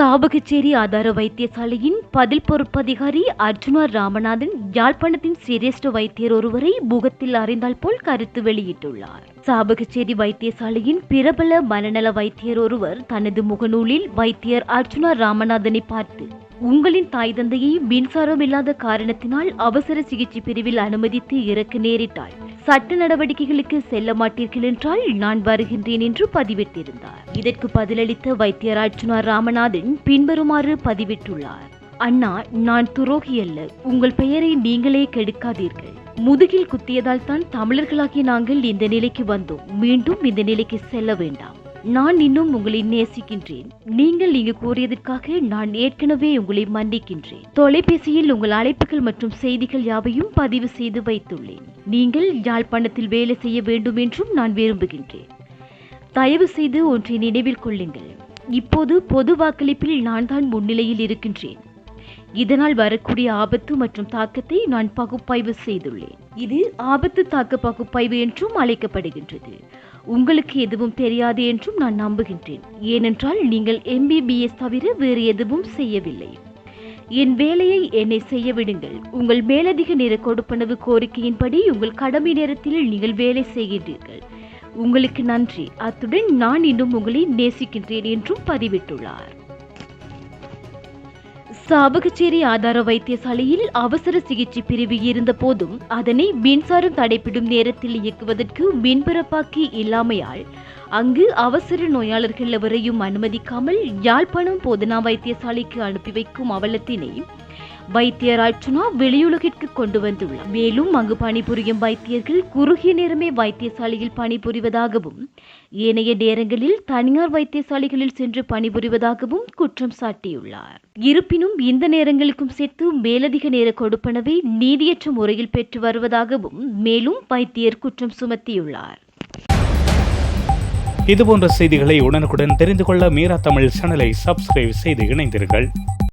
சாவகச்சேரி ஆதார வைத்தியசாலையின் பதில் பொறுப்பதிகாரி அர்ஜுனா ராமநாதன் யாழ்ப்பாணத்தின் சிரேஷ்ட வைத்தியர் ஒருவரை முகத்தில் அறிந்தால் போல் கருத்து வெளியிட்டுள்ளார். சாபகச்சேரி வைத்தியசாலையின் பிரபல மனநல வைத்தியர் ஒருவர் தனது முகநூலில் வைத்தியர் அர்ஜுனா ராமநாதனை பார்த்து உங்களின் தாய் தந்தையை மின்சாரம் இல்லாத காரணத்தினால் அவசர சிகிச்சை பிரிவில் அனுமதித்து இறக்க நேரிட்டாள். சட்ட நடவடிக்கைகளுக்கு செல்ல மாட்டீர்கள் என்றால் நான் வருகின்றேன் என்று பதிவிட்டிருந்தார். இதற்கு பதிலளித்த வைத்தியர் ராமநாதன் பின்வருமாறு பதிவிட்டுள்ளார். அண்ணா நான் துரோகி அல்ல. உங்கள் பெயரை நீங்களே கெடுக்காதீர்கள். முதுகில் குத்தியதால் தான் தமிழர்களாகிய நாங்கள் இந்த நிலைக்கு வந்தோம். மீண்டும் இந்த நிலைக்கு செல்ல வேண்டாம். நான் இன்னும் உங்களை நேசிக்கின்றேன். நீங்கள் இங்கு கூறியதற்காக நான் ஏற்கனவே உங்களை மன்னிக்கின்றேன். தொலைபேசியில் உங்கள் அழைப்புகள் மற்றும் செய்திகள் யாவையும் பதிவு செய்து வைத்துள்ளேன். நீங்கள் யாழ்ப்பாணத்தில் வேலை செய்ய வேண்டும் என்றும் நான் விரும்புகின்றேன். தயவு செய்து ஒன்றை நினைவில் கொள்ளுங்கள். இப்போது பொது வாக்களிப்பில் நான் தான் முன்னிலையில் இருக்கின்றேன். இதனால் வரக்கூடிய ஆபத்து மற்றும் தாக்கத்தை நான் பகுப்பாய்வு செய்துள்ளேன். இது ஆபத்து தாக்க பகுப்பாய்வு என்றும் அழைக்கப்படுகின்றது. உங்களுக்கு எதுவும் தெரியாது என்றும் நான் நம்புகின்றேன். ஏனென்றால் நீங்கள் எம்பிபிஎஸ் தவிர வேறு எதுவும் செய்யவில்லை. என் வேலையை என்னை செய்ய விடுங்கள் உங்கள் மேலதிக நேர கொடுப்பனவு கோரிக்கையின்படி உங்கள் கடமை நேரத்தில் நீங்கள் வேலை செய்கின்றீர்கள். உங்களுக்கு நன்றி. அத்துடன் நான் இன்னும் உங்களை நேசிக்கின்றேன் என்றும் பதிவிட்டுள்ளார். சாபகச்சேரி ஆதார வைத்தியசாலையில் அவசர சிகிச்சை பிரிவு இருந்த போதும் அதனை மின்சாரம் தடைப்பிடும் நேரத்தில் இயக்குவதற்கு மின்பரப்பாக்கி இல்லாமையால் அங்கு அவசர நோயாளர்கள் எவரையும் அனுமதிக்காமல் யாழ்ப்பாணம் போதனா வைத்தியசாலைக்கு அனுப்பி வைக்கும் அவலத்தினை வைத்தியர் வெளியுலகிற்கு கொண்டு வந்துள்ளார் மேலும் அங்கு பணிபுரியும் வைத்தியர்கள் குறுகிய நேரமே வைத்தியசாலையில் பணிபுரிவதாகவும் ஏனைய நேரங்களில் தனியார் வைத்தியசாலைகளில் சென்று பணிபுரிவதாகவும் குற்றம் சாட்டியுள்ளார். இருப்பினும் இந்த நேரங்களுக்கும் சேர்த்து மேலதிக நேர கொடுப்பனவை நீதியற்ற முறையில் பெற்று வருவதாகவும் மேலும் வைத்தியர் குற்றம் சுமத்தியுள்ளார். இதுபோன்ற செய்திகளை உடனுக்குடன் தெரிந்து கொள்ள மீரா தமிழ் சேனலை சப்ஸ்கிரைப் செய்து இணைந்தீர்கள்